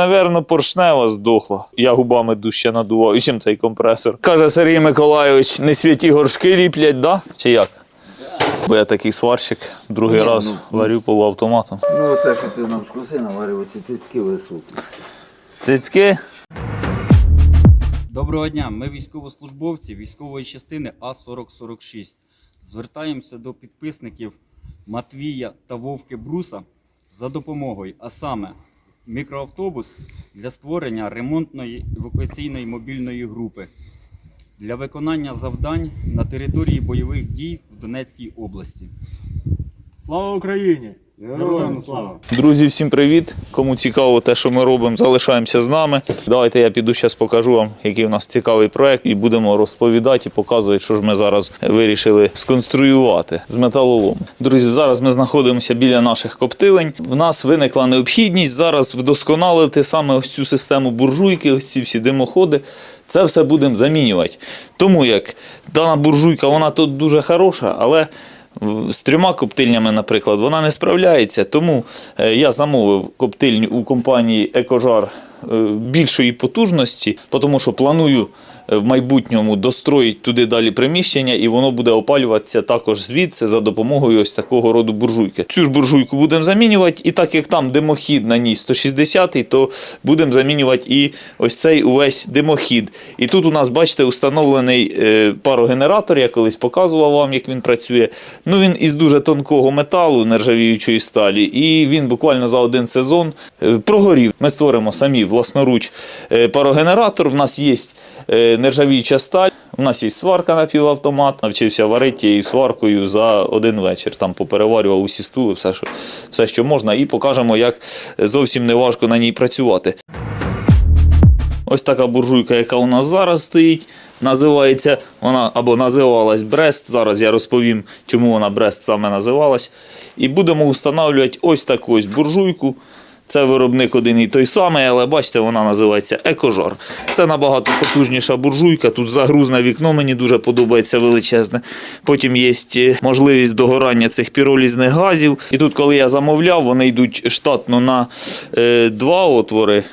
Навірно, поршнева здохла. Я губами дужче надуваю, чим цей компресор. Каже Сергій Миколайович, не святі горшки ліплять, да? Чи як? Бо я такий сварщик, другий Ні, раз ну, варю полуавтоматом. Ну, оце, що ти нам шкуси наварив, ці цицьки високі. Цицьки. Доброго дня, ми військовослужбовці військової частини А4046. Звертаємося до підписників Матвія та Вовки Бруса за допомогою, а саме мікроавтобус для створення ремонтної евакуаційної мобільної групи для виконання завдань на території бойових дій в Донецькій області. Слава Україні! Героям слава! Друзі, всім привіт! Кому цікаво те, що ми робимо, залишаємося з нами. Давайте я піду зараз покажу вам, який у нас цікавий проект, і будемо розповідати і показувати, що ж ми зараз вирішили сконструювати з металолому. Друзі, зараз ми знаходимося біля наших коптилень. В нас виникла необхідність зараз вдосконалити саме ось цю систему буржуйки, ось ці всі димоходи. Це все будемо замінювати. Тому як дана буржуйка, вона тут дуже хороша, але з трьома коптильнями, наприклад, вона не справляється. Тому е, я замовив коптильню у компанії Екожар більшої потужності, тому що планую е, в майбутньому достроїти туди далі приміщення, і воно буде опалюватися також звідси за допомогою ось такого роду буржуйки. Цю ж буржуйку будемо замінювати, і так як там димохід на ній 160, то будемо замінювати і ось цей увесь димохід. І тут у нас, бачите, установлений е, парогенератор. Я колись показував вам, як він працює. Ну він із дуже тонкого металу, нержавіючої сталі, і він буквально за один сезон е, прогорів. Ми створимо самі власноруч е, парогенератор. В нас є е, нержавіюча сталь. У нас є сварка напівавтомат. Навчився варити тією сваркою за один вечір. Там попереварював усі стули, все, що, все, що можна, і покажемо, як зовсім не важко на ній працювати. Ось така буржуйка, яка у нас зараз стоїть. Називається вона або називалась Брест. Зараз я розповім, чому вона Брест саме називалась. І будемо встановлювати ось таку ось буржуйку. Це виробник один і той самий, але бачите, вона називається Екожар. Це набагато потужніша буржуйка. Тут загрузне вікно мені дуже подобається величезне. Потім є е, можливість догорання цих піролізних газів. І тут, коли я замовляв, вони йдуть штатно на е, два отвори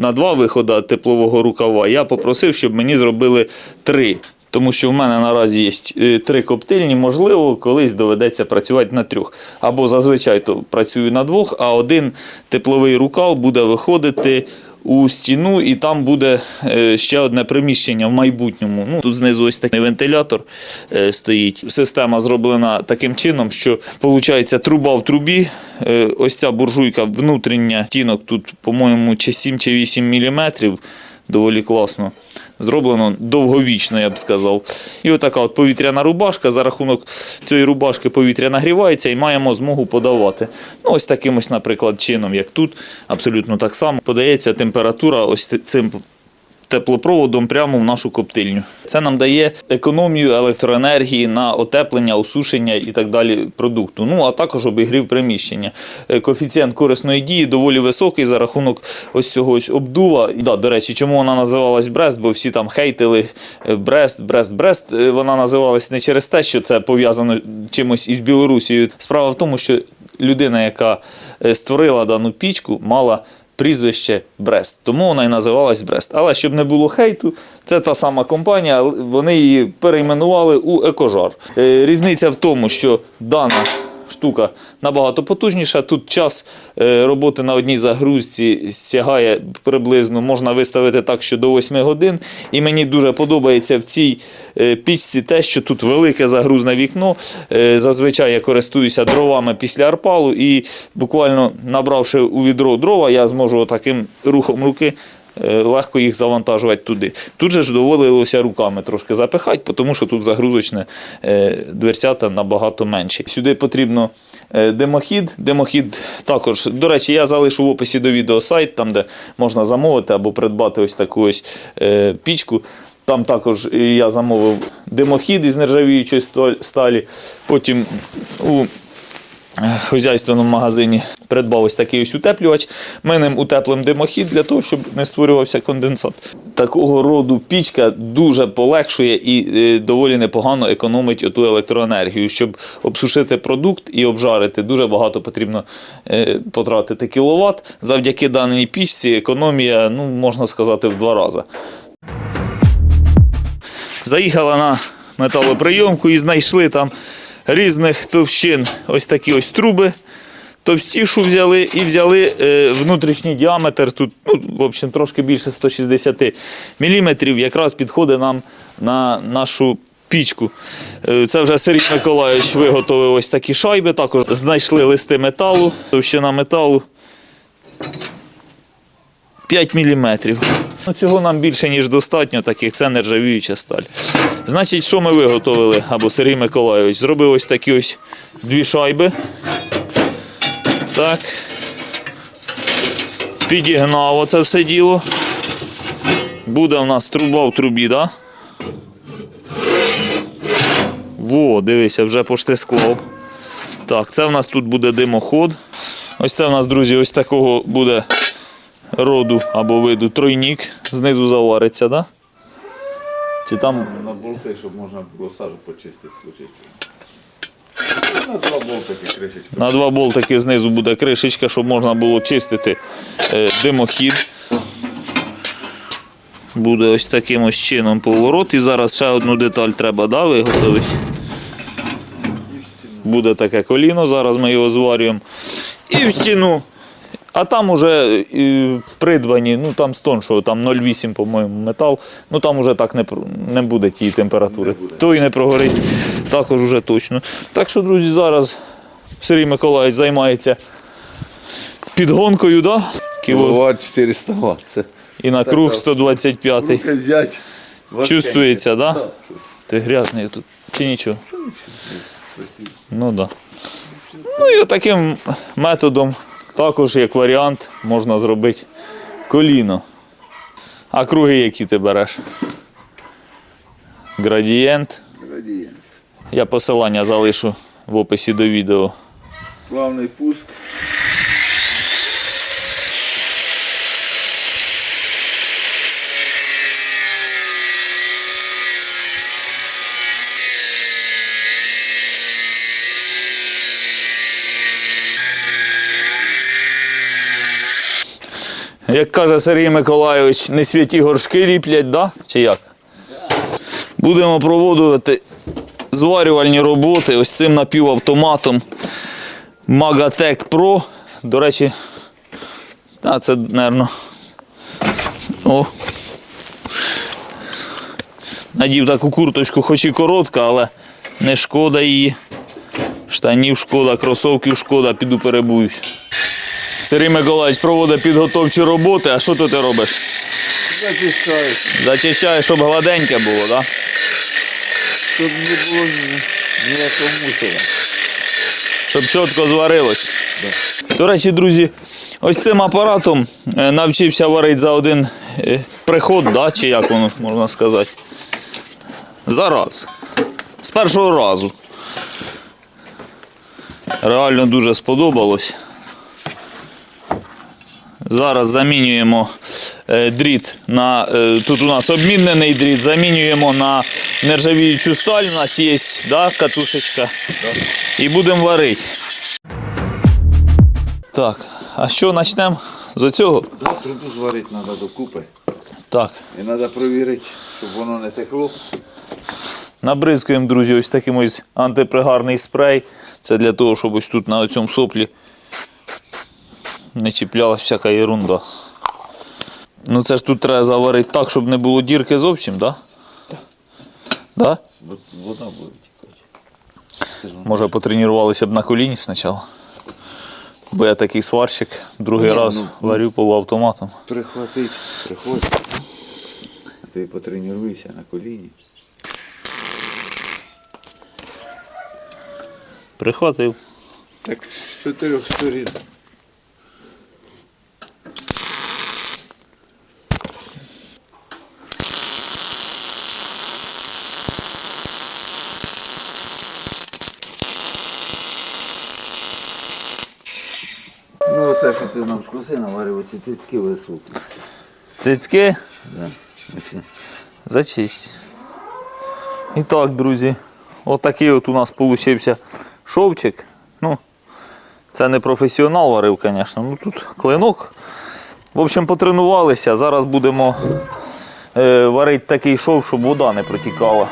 на два виходи теплового рукава, я попросив, щоб мені зробили три. Тому що в мене наразі є е, три коптильні, можливо, колись доведеться працювати на трьох. Або зазвичай то працюю на двох, а один тепловий рукав буде виходити у стіну, і там буде е, ще одне приміщення в майбутньому. Ну, тут знизу ось такий вентилятор е, стоїть. Система зроблена таким чином, що виходить труба в трубі. Ось ця буржуйка внутрішня тінок тут, по-моєму, чи 7 чи 8 міліметрів. Доволі класно. Зроблено довговічно, я б сказав. І отака от повітряна рубашка. За рахунок цієї рубашки повітря нагрівається і маємо змогу подавати. Ну, ось таким ось, наприклад, чином, як тут, абсолютно так само. Подається температура ось цим теплопроводом прямо в нашу коптильню. Це нам дає економію електроенергії на отеплення, осушення і так далі продукту. Ну а також обігрів приміщення. Е, Коефіцієнт корисної дії доволі високий за рахунок ось цього ось обдува. Да, до речі, чому вона називалась Брест? Бо всі там хейтили е, Брест, Брест, Брест. Е, Вона називалась не через те, що це пов'язано чимось із Білорусією. Справа в тому, що людина, яка створила дану пічку, мала прізвище Брест. Тому вона і називалась Брест. Але щоб не було хейту, це та сама компанія, вони її перейменували у Екожар. Е, Різниця в тому, що дана штука набагато потужніша. Тут час е, роботи на одній загрузці сягає приблизно, можна виставити так, що до 8 годин. І мені дуже подобається в цій е, пічці те, що тут велике загрузне вікно. Е, Зазвичай я користуюся дровами після арпалу і буквально набравши у відро дрова, я зможу таким рухом руки. Е, Легко їх завантажувати туди. Тут же ж доводилося руками трошки запихати, тому що тут загрузочне е, дверцята набагато менші. Сюди потрібно е, димохід. Димохід також, до речі, я залишу в описі до відео сайт, там де можна замовити або придбати ось таку ось пічку. Там також я замовив димохід із нержавіючої сталі. Потім у хозяйственному магазині придбав ось такий ось утеплювач. Ми ним утеплим димохід для того, щоб не створювався конденсат. Такого роду пічка дуже полегшує і е, доволі непогано економить оту електроенергію. Щоб обсушити продукт і обжарити, дуже багато потрібно е, потратити кіловат. Завдяки даній пічці економія, ну, можна сказати, в два рази. Заїхала на металоприйомку і знайшли там різних товщин ось такі ось труби. Товстішу взяли і взяли е, внутрішній діаметр. Тут, ну, в общем, трошки більше 160 мм. Якраз підходить нам на нашу пічку. Е, Це вже Сергій Миколаївич виготовив ось такі шайби. Також знайшли листи металу, товщина металу 5 мм. Ну, цього нам більше, ніж достатньо, таких це нержавіюча сталь. Значить, що ми виготовили, або Сергій Миколайович, зробив ось такі ось дві шайби. Так. Підігнав оце все діло. Буде у нас труба в трубі? Да? Во, дивися, вже пошти склав. Так, це в нас тут буде димоход. Ось це в нас, друзі, ось такого буде роду або виду тройник. Знизу завариться, да? Чи там На болти, щоб можна було сажу почистити в. На два болтики кришечка. на два болтики знизу буде кришечка, щоб можна було чистити е, димохід. Буде ось таким ось чином поворот. І зараз ще одну деталь треба да, виготовити. Буде таке коліно, зараз ми його зварюємо. І в стіну. А там уже е, придбані, ну там з тоншого, там 0,8, по-моєму, метал. Ну там уже так не, не буде тієї температури. Той не прогорить, також уже точно. Так що, друзі, зараз Сергій Миколаївич займається підгонкою, да? Кіло. Кіловат 400 Вт. Це І на круг 125. руки взяти. Чувствується, да? Ти грязний тут. Чи нічого? Ну да. Ну і таким методом, також як варіант, можна зробити коліно. А круги які ти береш? Градієнт. Градієнт. Я посилання залишу в описі до відео. Плавний пуск. Як каже Сергій Миколайович, не святі горшки ліплять, да? чи як? Будемо проводити зварювальні роботи ось цим напівавтоматом Magatec Pro. До речі, та це, мабуть, о. Надів таку курточку, хоч і коротка, але не шкода її. Штанів шкода, кросовків шкода, піду перебуюсь. Сергій Миколаївич проводить підготовчі роботи, а що тут ти робиш? Зачищаю. Зачищаєш, щоб гладеньке було, так? Щоб не було ніякого мусора. Щоб чітко зварилось. До речі, друзі, ось цим апаратом е, навчився варити за один е, приход, да? чи як воно можна сказати. За раз. З першого разу. Реально дуже сподобалось. Зараз замінюємо е, дріт на. е, Тут у нас обмінений дріт, замінюємо на нержавіючу сталь. У нас є да, катушечка. І будемо варити. Так, а що почнемо з цього? Да, трубу зварити треба докупи. Так, І треба перевірити, щоб воно не текло. набризкуємо, друзі, ось таким ось антипригарний спрей. Це для того, щоб ось тут на цьому соплі не чіплялась всяка ерунда. Ну це ж тут треба заварити так, щоб не було дірки зовсім, так? Да? Да? Бо вода буде тікати. Може потренувалися б на коліні спочатку. Бо я такий сварщик, другий Ні, раз ну, варю полуавтоматом. Прихватить, приходь. Ти потренуйся на коліні. Прихватив. Так з чотирьох сторін. Ти нам скоси наварив оці цицьки високі. Цицьки Да. Оці. зачисть. І так, друзі, отакий от у нас получився шовчик. Ну, це не професіонал варив, звісно. Ну тут клинок. В общем, потренувалися. Зараз будемо е, варити такий шов, щоб вода не протікала.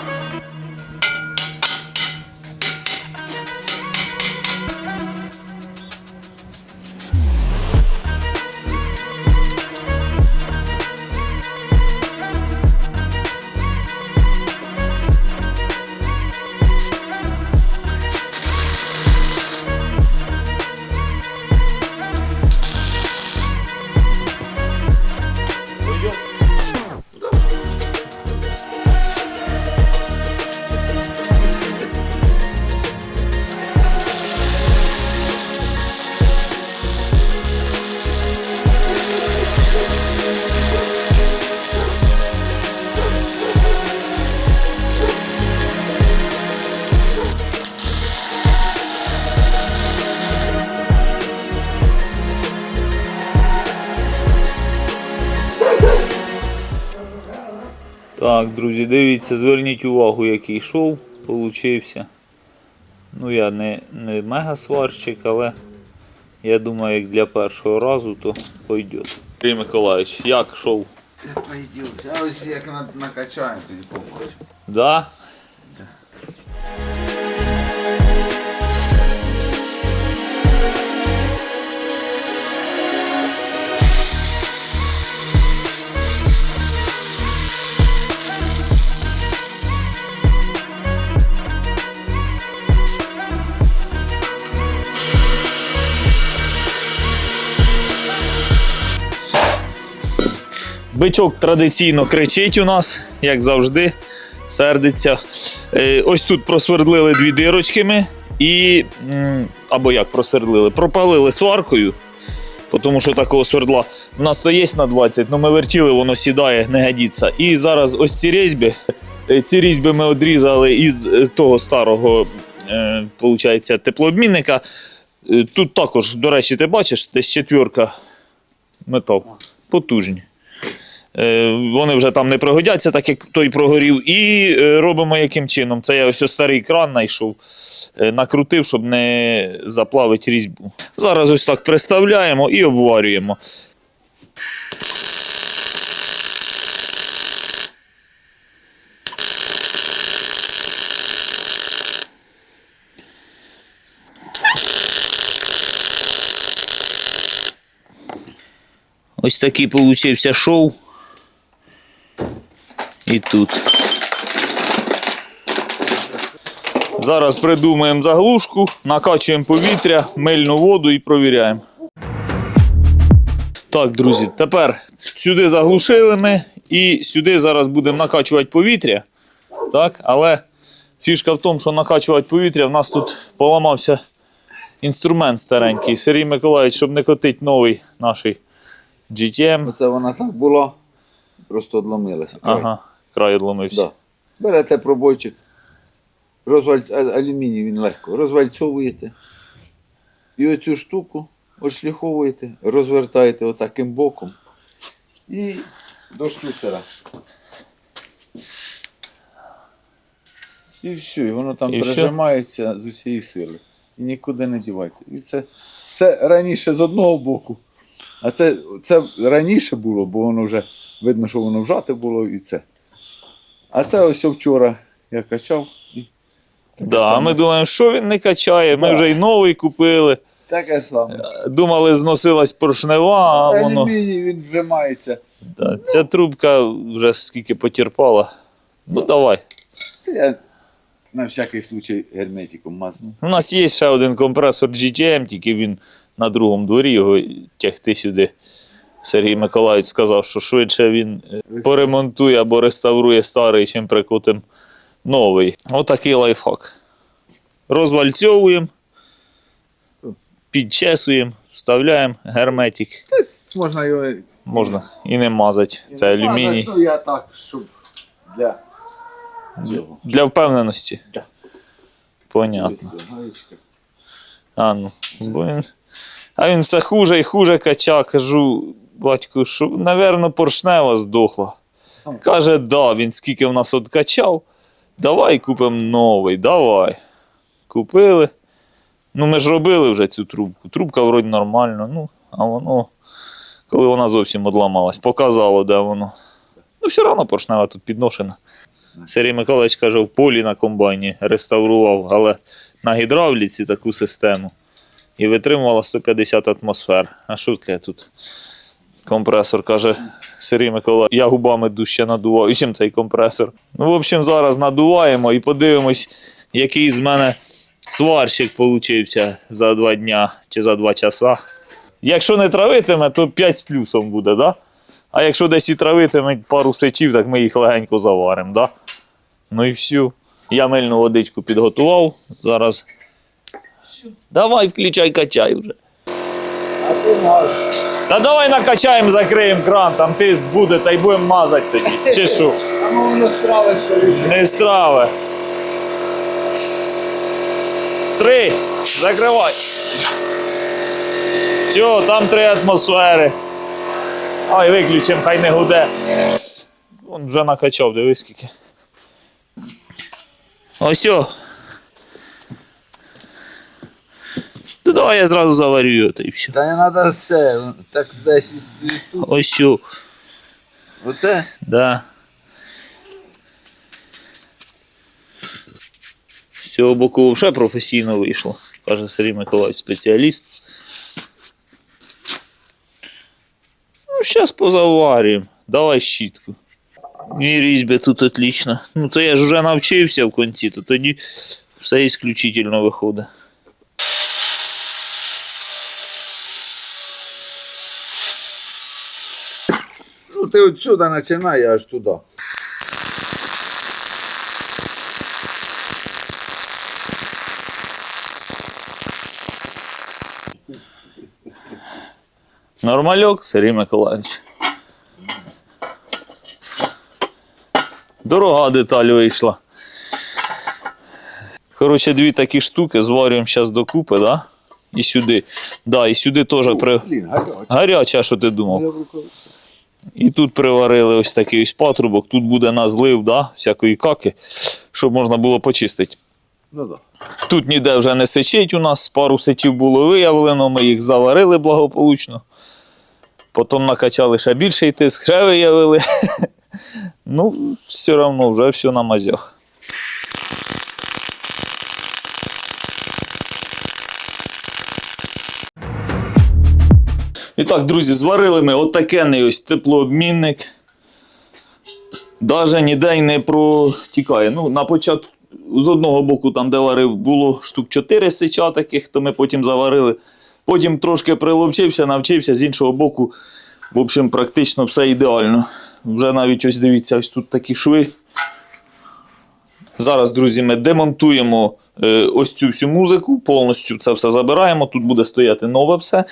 Друзі, дивіться, зверніть увагу, який шов получився. Ну, я не, не мега сварщик, але я думаю, як для першого разу, то пойде. Сергій Миколаївич, як шов? Це пойде. А ось як накачаємо, тоді побачимо. Да? Бичок традиційно кричить у нас, як завжди, сердиться. Е, Ось тут просвердлили дві дирочки ми і. Або як просвердлили? Пропалили сваркою. Тому що такого свердла в нас то є на 20, але ми вертіли, воно сідає, не годиться. І зараз ось ці різьби. е, Ці різьби ми одрізали із е, того старого получається, теплообмінника. Тут також, до речі, ти бачиш, десь четвірка метал. Потужні. Е, Вони вже там не пригодяться, так як той прогорів. І е, робимо яким чином. Це я ось старий кран знайшов, е, накрутив, щоб не заплавити різьбу. Зараз ось так приставляємо і обварюємо. Ось такий получився шов. І тут. Зараз придумаємо заглушку, накачуємо повітря, мильну воду і провіряємо. Так, друзі, тепер сюди заглушили ми і сюди зараз будемо накачувати повітря. Так, але фішка в тому, що накачувати повітря, в нас тут поламався інструмент старенький. Сергій Миколаївич, щоб не котить новий наш GTM. Оце вона так була, просто одломилася. Ага, край відломився. Да. Берете пробойчик, розваль... алюміній він легко, розвальцьовуєте. І оцю штуку отшліфовуєте, розвертаєте отаким боком і до штуцера. І все, і воно там І все? з усієї сили. І нікуди не дівається. І це, це раніше з одного боку. А це, це раніше було, бо воно вже видно, що воно вжате було і це. А це ось вчора я качав. Да, саме. ми думаємо, що він не качає. Ми вже й новий купили. Таке саме. Думали, зносилась поршнева, а воно. Алюміній він вжимається. Да, ця трубка вже скільки потерпала. Ну давай. Я на всякий случай герметиком мазну. У нас є ще один компресор GTM, тільки він на другому дворі його тягти сюди. Сергій Миколаївич сказав, що швидше він е, поремонтує або реставрує старий, чим прикрутим новий. Отакий лайфхак. Розвальцьовуємо, підчесуємо, вставляємо герметик. Можна його Можна і не мазати. Це алюміній. Ну я так, щоб для цього. Для впевненості. Да. Понятно. А ну, бо він А він все хуже і хуже кача. Кажу, батьку, що, напевно, поршнева здохла. Каже, да, він скільки в нас откачав. Давай купимо новий, давай. Купили. Ну, ми ж робили вже цю трубку. Трубка вроді нормальна, ну, а воно, коли вона зовсім одламалась, показало, де воно. Ну, все одно поршнева тут підношена. Сергій Миколаївич каже, в полі на комбайні реставрував, але на гідравліці таку систему. І витримувала 150 атмосфер. А що таке тут? Компресор каже Сергій Миколаївич, я губами дужче надуваю. Чим цей компресор? Ну, в общем, зараз надуваємо і подивимось, який з мене сварщик получився за два дня чи за два часа. Якщо не травитиме, то 5 з плюсом буде, да? А якщо десь і травитиме пару сечів, так ми їх легенько заваримо, да? Ну і все. Я мильну водичку підготував. Зараз. Давай, включай, качай вже. А ти можеш. Та давай накачаємо, закриємо кран, там тиск буде, та й будемо мазати тоді. Чи що? А ну воно страви скоріше. Не страве. Три. Закривай. Все, там три атмосфери. Ай, виключимо, хай не гуде. Вон вже накачав, дивись скільки. Ось. То давай я зразу заварю та й все. Та не треба це, так десь тут. Ось. о. Оце? Да. З цього боку вже професійно вийшло, каже Сергій Миколаївич, спеціаліст. Ну, зараз позаварюємо. Давай щітку. І різьби тут отлично. Ну, це я ж вже навчився в кінці, то тоді все ісключительно виходить. Ти отсюда починай аж туди. Нормальок, Сергій Миколаївич. Дорога деталь вийшла. Коротше, дві такі штуки зварюємо зараз докупи, да? І сюди. Да, і сюди теж при... Блін, гаряче. гаряча, що ти думав. І тут приварили ось такий ось патрубок. Тут буде на злив, да? всякої каки, щоб можна було почистити. Ну да. Тут ніде вже не сечить у нас, пару сечів було виявлено, ми їх заварили благополучно. Потім накачали ще більший тиск, ще виявили. ну, все одно вже все на мазях. І так, друзі, зварили ми отакенний ось теплообмінник. Даже ніде й не протікає. Ну, на початку з одного боку, там, де варив, було штук 4 сича таких, то ми потім заварили. Потім трошки приловчився, навчився, з іншого боку, в общем, практично все ідеально. Вже навіть ось дивіться, ось тут такі шви. Зараз, друзі, ми демонтуємо е, ось цю всю музику, повністю це все забираємо. Тут буде стояти нове все.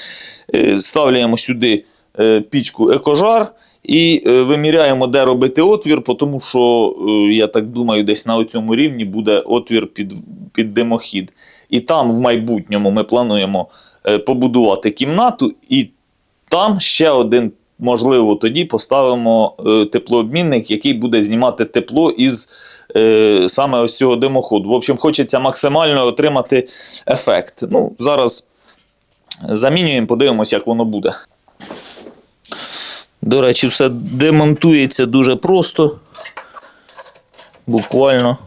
Е, ставляємо сюди е, пічку екожар і виміряємо, де робити отвір, тому що, я так думаю, десь на цьому рівні буде отвір під, під димохід. І там в майбутньому ми плануємо побудувати кімнату, і там ще один, можливо, тоді поставимо теплообмінник, який буде знімати тепло із е, саме ось цього димоходу. В общем, хочеться максимально отримати ефект. Ну, зараз замінюємо, подивимося, як воно буде. До речі, все демонтується дуже просто. Буквально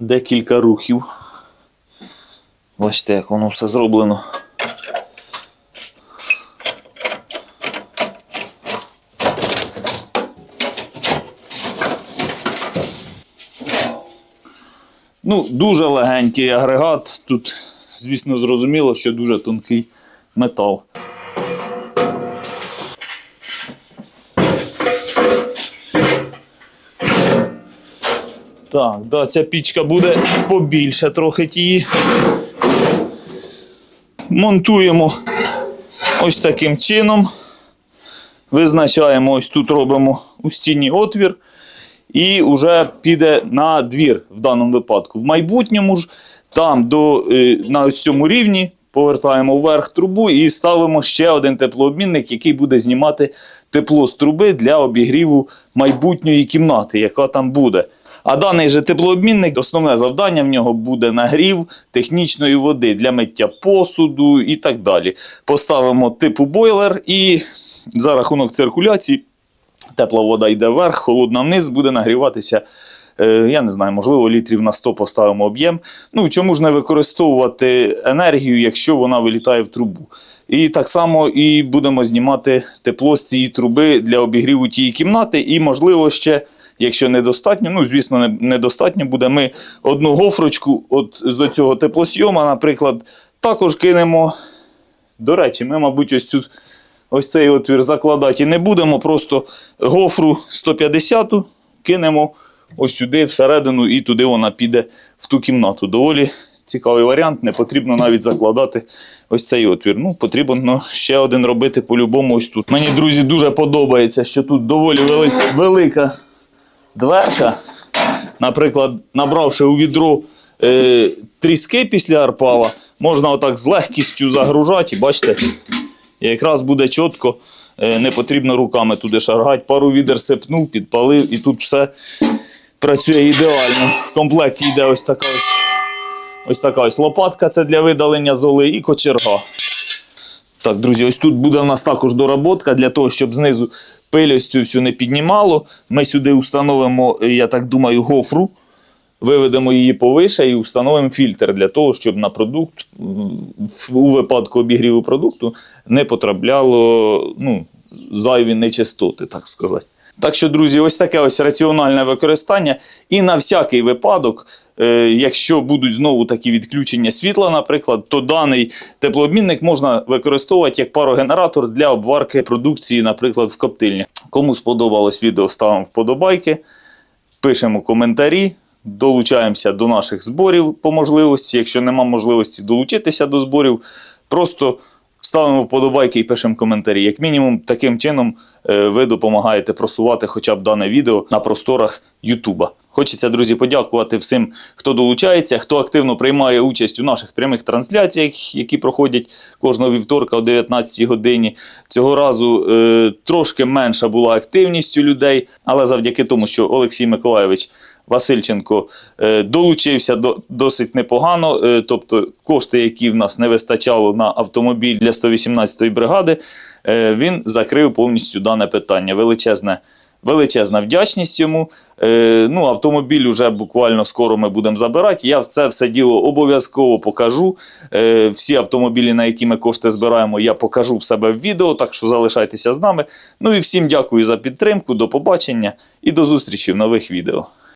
декілька рухів. Бачите, як воно все зроблено. Ну, дуже легенький агрегат. Тут, звісно, зрозуміло, що дуже тонкий метал. Так, да, ця пічка буде побільше трохи тії. Монтуємо ось таким чином. Визначаємо, ось тут робимо у стіні отвір. І вже піде на двір в даному випадку. В майбутньому ж Там до, е, на цьому рівні повертаємо вверх трубу і ставимо ще один теплообмінник, який буде знімати тепло з труби для обігріву майбутньої кімнати, яка там буде. А даний же теплообмінник, основне завдання в нього буде нагрів технічної води для миття посуду і так далі. Поставимо типу бойлер і за рахунок циркуляції тепла вода йде вверх, холодна вниз, буде нагріватися. е, Я не знаю, можливо, літрів на 100 поставимо об'єм. Ну чому ж не використовувати енергію, якщо вона вилітає в трубу? І так само і будемо знімати тепло з цієї труби для обігріву тієї кімнати. І, можливо, ще, якщо недостатньо, ну, звісно, недостатньо буде, ми одну гофрочку от з цього теплосйома, наприклад, також кинемо. До речі, ми, мабуть, ось цю ось цей отвір закладати і не будемо. Просто гофру 150 кинемо ось сюди, всередину, і туди вона піде в ту кімнату. Доволі цікавий варіант. Не потрібно навіть закладати ось цей отвір. Ну, потрібно ще один робити по-любому ось тут. Мені, друзі, дуже подобається, що тут доволі вели- велика дверка. Наприклад, набравши у відро е, тріски після арпала, можна отак з легкістю загружати, і бачите, якраз буде чітко, е, не потрібно руками туди шаргати. Пару відер сипнув, підпалив, і тут все працює ідеально. В комплекті йде ось така ось, ось така ось лопатка, це для видалення золи, і кочерга. Так, друзі, ось тут буде в нас також доработка для того, щоб знизу пилюсть цю всю не піднімало. Ми сюди установимо, е, я так думаю, гофру. Виведемо її повише і встановимо фільтр для того, щоб на продукт у випадку обігріву продукту не потрапляло ну, зайві нечистоти, так сказати. Так що, друзі, ось таке ось раціональне використання. І на всякий випадок, е, якщо будуть знову такі відключення світла, наприклад, то даний теплообмінник можна використовувати як парогенератор для обварки продукції, наприклад, в коптильні. Кому сподобалось відео, ставимо вподобайки пишемо коментарі, долучаємося до наших зборів по можливості. Якщо нема можливості долучитися до зборів, просто ставимо вподобайки і пишемо коментарі. Як мінімум, таким чином е, ви допомагаєте просувати хоча б дане відео на просторах Ютуба. Хочеться, друзі, подякувати всім, хто долучається, хто активно приймає участь у наших прямих трансляціях, які проходять кожного вівторка о 19 годині. Цього разу е, трошки менша була активність у людей, але завдяки тому, що Олексій Миколайович Васильченко е, долучився до, досить непогано. Е, тобто кошти, які в нас не вистачало на автомобіль для 118-ї бригади, е, він закрив повністю дане питання. Величезне. Величезна вдячність йому. Е, ну, автомобіль уже буквально скоро ми будемо забирати. Я це все діло обов'язково покажу. Е, всі автомобілі, на які ми кошти збираємо, я покажу в себе в відео, так що залишайтеся з нами. Ну і всім дякую за підтримку, до побачення і до зустрічі в нових відео.